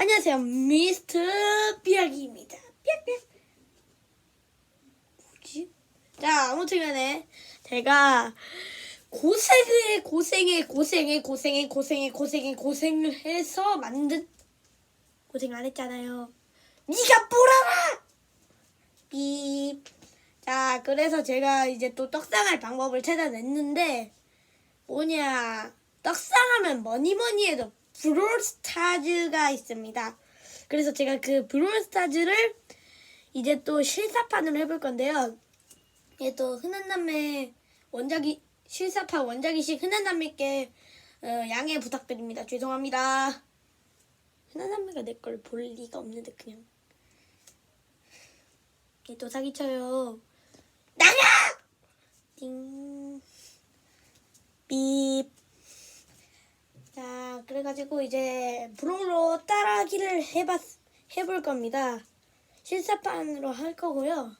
안녕하세요. 미스터 삐약입니다. 삐약삐약. 뭐지? 자, 아무튼 간에 제가 고생을, 고생을, 고생을, 고생을, 고생을, 고생을, 고생을 해서 만든, 고생 안 했잖아요. 니가 뭐라라! 삐. 자, 그래서 제가 이제 또 떡상할 방법을 찾아냈는데, 뭐냐. 떡상하면 뭐니 뭐니 해도 브롤스타즈가 있습니다. 그래서 제가 그 브롤스타즈를 이제 또 실사판으로 해볼 건데요. 이게 또 흔한 남매 원작이 실사판 원작이식 흔한 남매께 어, 양해 부탁드립니다. 죄송합니다. 흔한 남매가 내 걸 볼 리가 없는데 그냥 얘 또 사기쳐요. 나가! 띵. 삐. 자, 그래 가지고 이제 브롱으로 따라하기를 해봤, 해볼 겁니다. 실사판으로 할 거고요.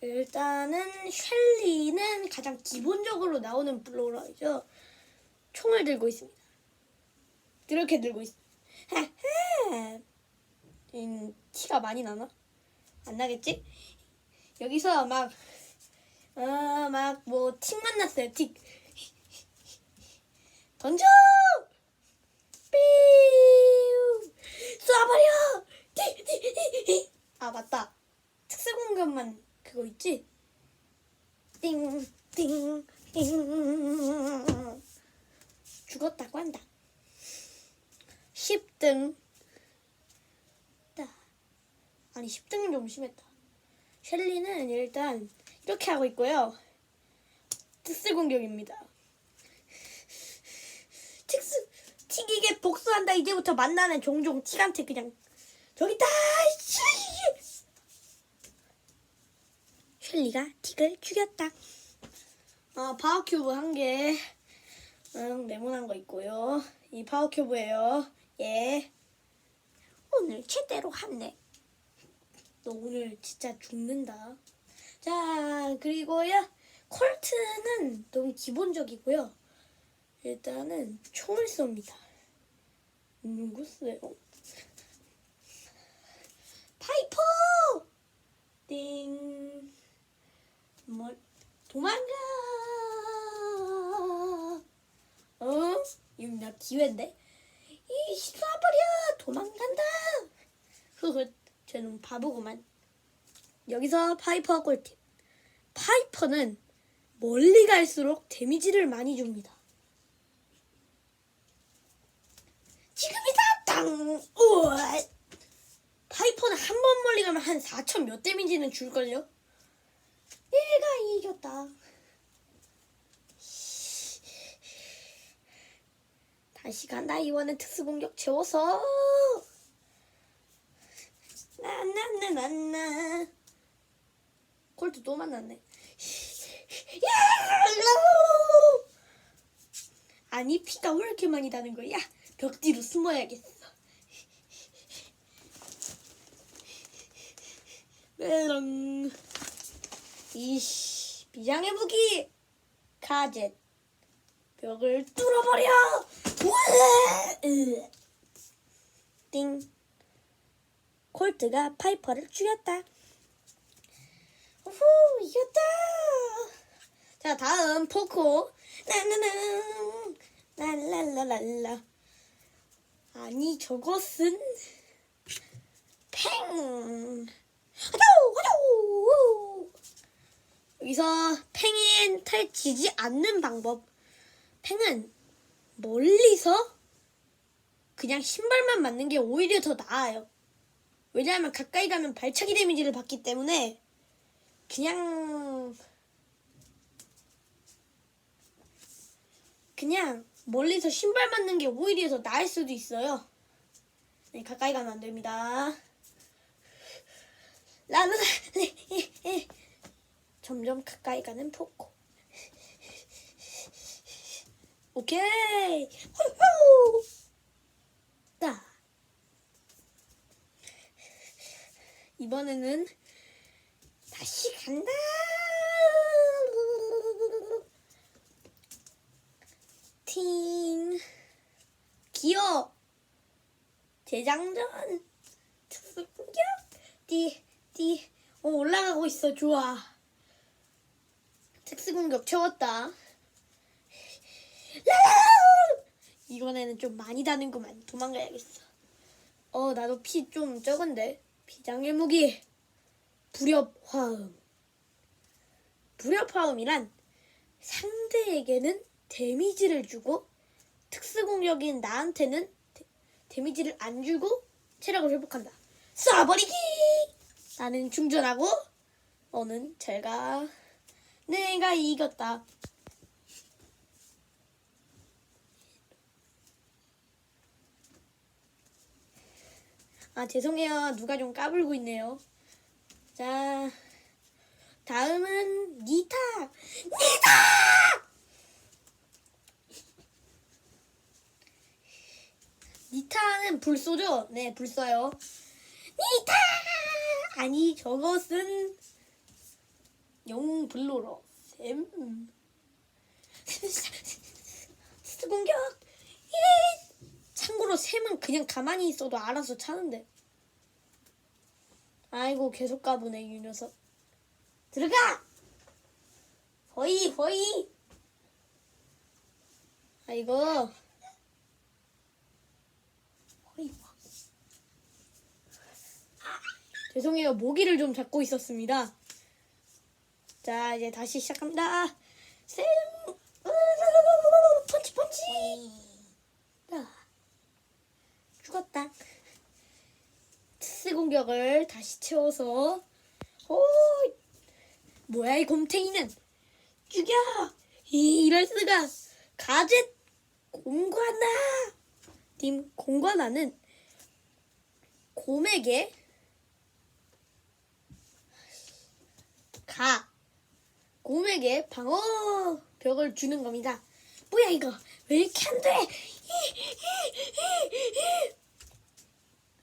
일단은 셸리는 가장 기본적으로 나오는 블로러죠. 총을 들고 있습니다. 이렇게 들고 있. 음, 티가 많이 나나? 안 나겠지? 여기서 막, 어, 막, 뭐, 틱 만 났어요, 틱. 던져! 삐우! 쏴버려! 틱. 아, 맞다. 특수 공격만 그거 있지? 띵, 띵, 띵. 죽었다고 한다. 10등. 따. 아니, 10등은 좀 심했다. 셸리는 일단 이렇게 하고 있고요. 특수 공격입니다. 특수 튀기게 복수한다. 이제부터 만나는 종종 틱한테 그냥 저기 있다. 씨! 셸리가 틱을 죽였다. 아 파워 큐브 한 개. 응, 네모난 거 있고요. 이 파워 큐브예요. 예. 오늘 제대로 했네. 너 오늘 진짜 죽는다. 자, 그리고요. 콜트는 너무 기본적이고요. 일단은 총을 쏩니다. 누구세요? 파이퍼! 띵. 뭐, 도망가! 어? 이거 나 기회인데? 이, 쏴버려! 도망간다! 흐흐, 쟤는 바보구만. 여기서 파이퍼 꿀팁. 파이퍼는 멀리 갈수록 데미지를 많이 줍니다. 지금이다! 땅! 우와! 파이퍼는 한 번 멀리 가면 한 4천 몇 데미지는 줄걸요? 얘가 이겼다. 다시 간다. 이번엔 특수 공격 채워서. 나나나나나. 콜트 또 만났네. 야! 아니 피가 왜 이렇게 많이 나는 거야? 벽 뒤로 숨어야겠어. 메롱. 이씨 비장의 무기 카젯 벽을 뚫어버려. 으. 띵. 콜트가 파이퍼를 죽였다. 후 이겼다. 자 다음 포코 랄랄랄랄라 아니 저것은 팽 하도 하도 여기서 팽이 탈지지 않는 방법 팽은 멀리서 그냥 신발만 맞는 게 오히려 더 나아요 왜냐하면 가까이 가면 발차기 데미지를 받기 때문에 그냥 그냥 멀리서 신발 맞는 게 오히려 더 나을 수도 있어요. 네, 가까이 가면 안 됩니다. 라라 점점 가까이 가는 포코. 오케이. 후후. 자. 이번에는 다시 간다. 팅. 기어. 재장전 공격 띠띠 어, 올라가고 있어 좋아 특수 공격 채웠다 이번에는 좀 많이 다는구만 도망가야겠어 어 나도 피 좀 적은데 비장의 무기 불협화음 불협화음이란 상대에게는 데미지를 주고 특수 공격인 나한테는 데, 데미지를 안 주고 체력을 회복한다. 쏴버리기! 나는 충전하고 너는 잘 가. 내가 이겼다. 아 죄송해요. 누가 좀 까불고 있네요. 자 다음은 니타. 니타! 니타는 불쏘죠? 네, 불쏘요. 니타! 아니, 저것은 영웅 블로러. 샘. 스트 공격! 예! 참고로 샘은 그냥 가만히 있어도 알아서 차는데. 아이고, 계속 가보네, 이 녀석. 들어가! 허이, 허이! 아이고. 허이. 죄송해요. 모기를 좀 잡고 있었습니다. 자, 이제 다시 시작합니다. 쌤! 펀치, 펀치! 자, 죽었다. 특수 공격을 다시 채워서, 오! 뭐야, 이 곰탱이는! 죽여! 이, 이럴 수가! 가젯! 공관아! 님, 공관아는 곰에게 가 곰에게 방어 벽을 주는 겁니다. 뭐야 이거 왜 이렇게 안 돼?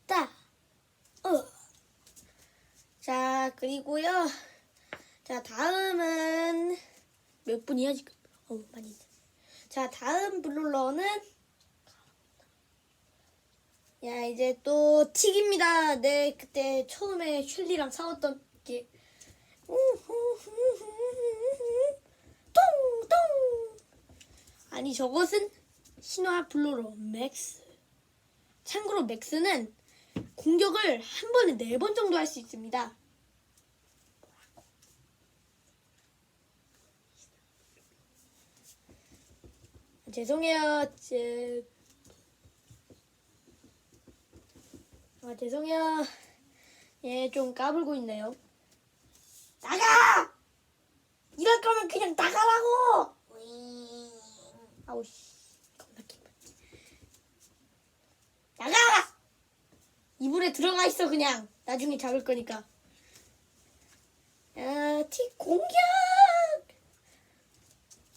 자, 어. 자 그리고요. 자 다음은 몇 분이야 지금? 어 많이. 자 다음 블룰러는 야 이제 또 틱입니다. 네 그때 처음에 슐리랑 싸웠던 아니 저것은 신화 블루로 맥스. 참고로 맥스는 공격을 한 번에 네 번 정도 할 수 있습니다. 죄송해요. 제... 아 죄송해요. 예, 좀 까불고 있네요. 나가! 이럴 거면 그냥 나가라고! 아우 씨, 겁나 기분. 나가! 이불에 들어가 있어 그냥. 나중에 잡을 거니까. 야, 틱 공격!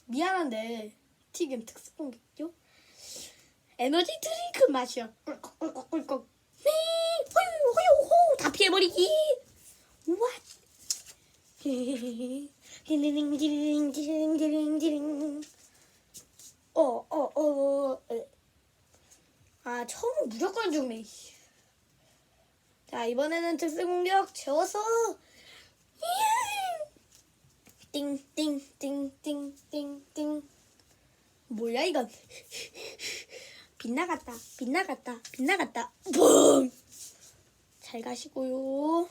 미안한데 틱은 특수 공격이요? 에너지 드링크 맛이야. 꿀꺽꿀꺽꿀꺽. 네, 호유 호유 호, 다 피해버리기. 우와. 디링 디링 디링 디링 디링. 어, 어, 어, 에. 아, 처음은 무조건 죽네. 씨. 자, 이번에는 특수 공격 채워서. 띵, 띵, 띵, 띵, 띵, 띵. 뭐야, 이건? 빗나갔다, 빗나갔다, 빗나갔다. 붐! 잘 가시고요.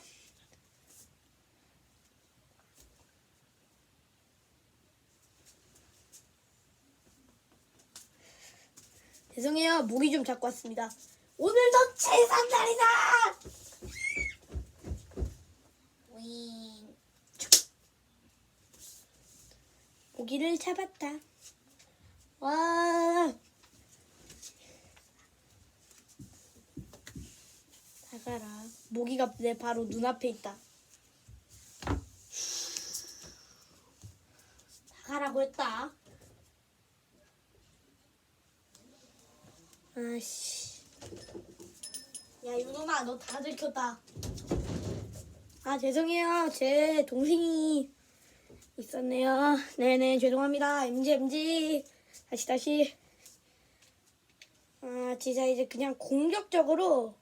죄송해요. 모기 좀 잡고 왔습니다. 오늘도 제삿날이다! 모기를 잡았다. 와. 나가라. 모기가 내 바로 눈앞에 있다. 나가라고 했다. 아씨. 야, 유놈아, 너 다 들켰다. 아, 죄송해요. 제 동생이 있었네요. 네네, 죄송합니다. MG, MG. 다시, 다시. 아, 진짜 이제 그냥 공격적으로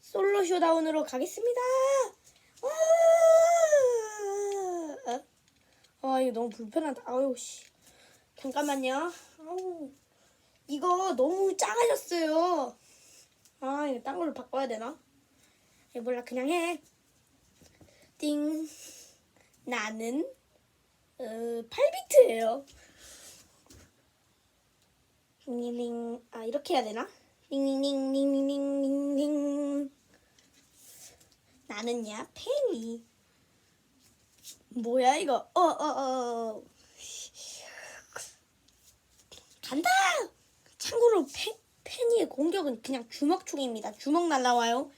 솔로 쇼다운으로 가겠습니다. 아, 어? 아, 이거 너무 불편하다. 아유, 씨. 잠깐만요. 아우, 이거 너무 작아졌어요. 아, 이거 딴 걸로 바꿔야 되나? 에 몰라, 그냥 해. 띵. 나는, 어, 8비트예요. 링링 아 이렇게 해야 되나? 링링링링링링링 나는야 팽이 뭐야 이거 어 어 어 간다 참고로 팽, 팽이의 공격은 그냥 주먹총입니다 주먹 날라와요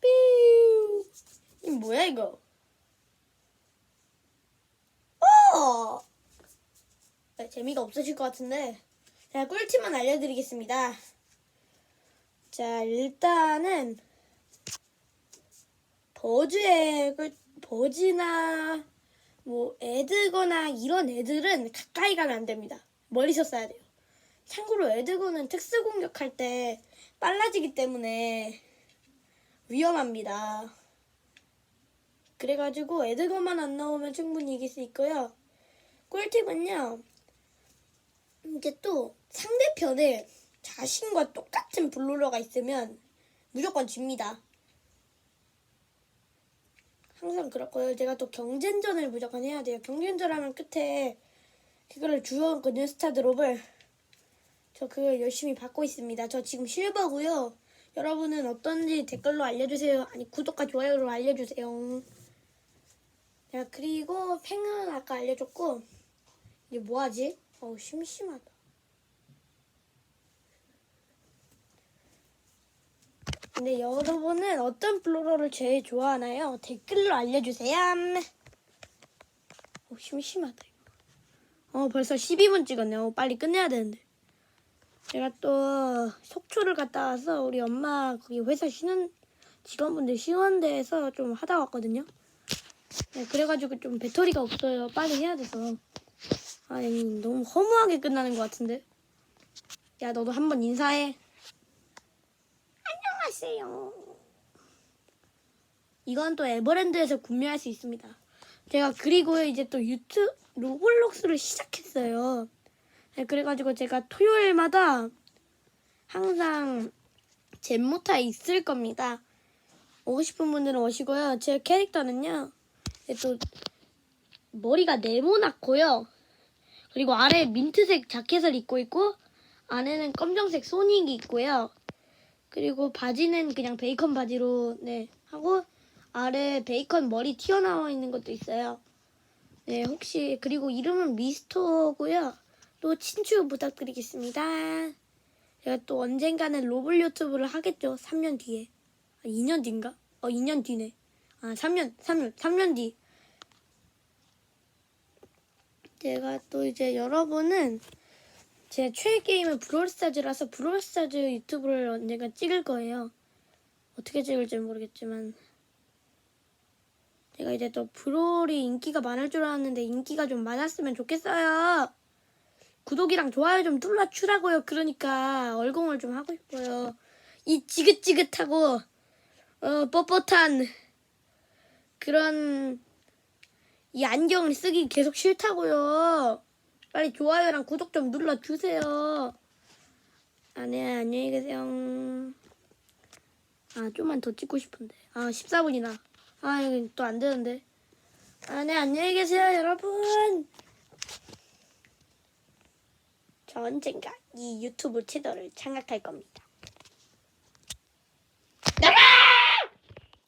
삐우 이 뭐야 이거 어 네, 재미가 없으실 것 같은데 제가 꿀팁만 알려드리겠습니다. 자, 일단은 버즈의 꿀- 버즈나 뭐 애드거나 이런 애들은 가까이 가면 안 됩니다. 멀리서 쏴야 돼요. 참고로 애드거는 특수 공격할 때 빨라지기 때문에 위험합니다. 그래가지고 애드거만 안 나오면 충분히 이길 수 있고요. 꿀팁은요. 이게 또 상대편에 자신과 똑같은 블루러가 있으면 무조건 집니다. 항상 그렇고요. 제가 또 경쟁전을 무조건 해야 돼요. 경쟁전 하면 끝에 그거를 주었거든요. 스타 드롭을. 저 그걸 열심히 받고 있습니다. 저 지금 실버고요. 여러분은 어떤지 댓글로 알려주세요. 아니 구독과 좋아요로 알려주세요. 자 그리고 팽은 아까 알려줬고 이제 뭐하지? 어우 심심하다. 근데 여러분은 어떤 블로러를 제일 좋아하나요? 댓글로 알려주세요. 어 심심하다. 어 벌써 12분 찍었네요. 어, 빨리 끝내야 되는데. 제가 또 속초를 갔다 와서 우리 엄마 거기 회사 쉬는 직원분들 쉬는 데에서 좀 하다 왔거든요. 네, 그래가지고 좀 배터리가 없어요. 빨리 해야 돼서. 아니 너무 허무하게 끝나는 것 같은데. 야 너도 한번 인사해. 안녕하세요. 이건 또 에버랜드에서 구매할 수 있습니다. 제가 그리고 이제 또 유튜브 로블록스를 시작했어요. 네, 그래가지고 제가 토요일마다 항상 잼모타 있을 겁니다. 오고 싶은 분들은 오시고요. 제 캐릭터는요. 네, 또 머리가 네모나고요. 그리고 아래 민트색 자켓을 입고 있고 안에는 검정색 소닉이 있고요. 그리고 바지는 그냥 베이컨 바지로 네 하고 아래 베이컨 머리 튀어나와 있는 것도 있어요. 네 혹시 그리고 이름은 미스터고요. 또 친추 부탁드리겠습니다. 제가 또 언젠가는 로블 유튜브를 하겠죠. 3년 뒤에. 아, 2년 뒤인가? 어 2년 뒤네. 아 3년 3년 3년 뒤. 제가 또 이제 여러분은 제 최애 게임은 브롤스타즈라서 브롤스타즈 유튜브를 언젠가 찍을 거예요. 어떻게 찍을지 모르겠지만 제가 이제 또 브롤이 인기가 많을 줄 알았는데 인기가 좀 많았으면 좋겠어요. 구독이랑 좋아요 좀 눌러주라고요. 그러니까 얼공을 좀 하고 싶어요. 이 지긋지긋하고 어, 뻣뻣한 그런 이 안경을 쓰기 계속 싫다고요. 빨리 좋아요랑 구독 좀 눌러주세요. 아, 네, 안녕히 계세요. 아, 좀만 더 찍고 싶은데. 아, 14분이나. 아, 이거 또 안 되는데. 아, 네, 안녕히 계세요, 여러분. 저 언젠가 이 유튜브 채널을 장악할 겁니다.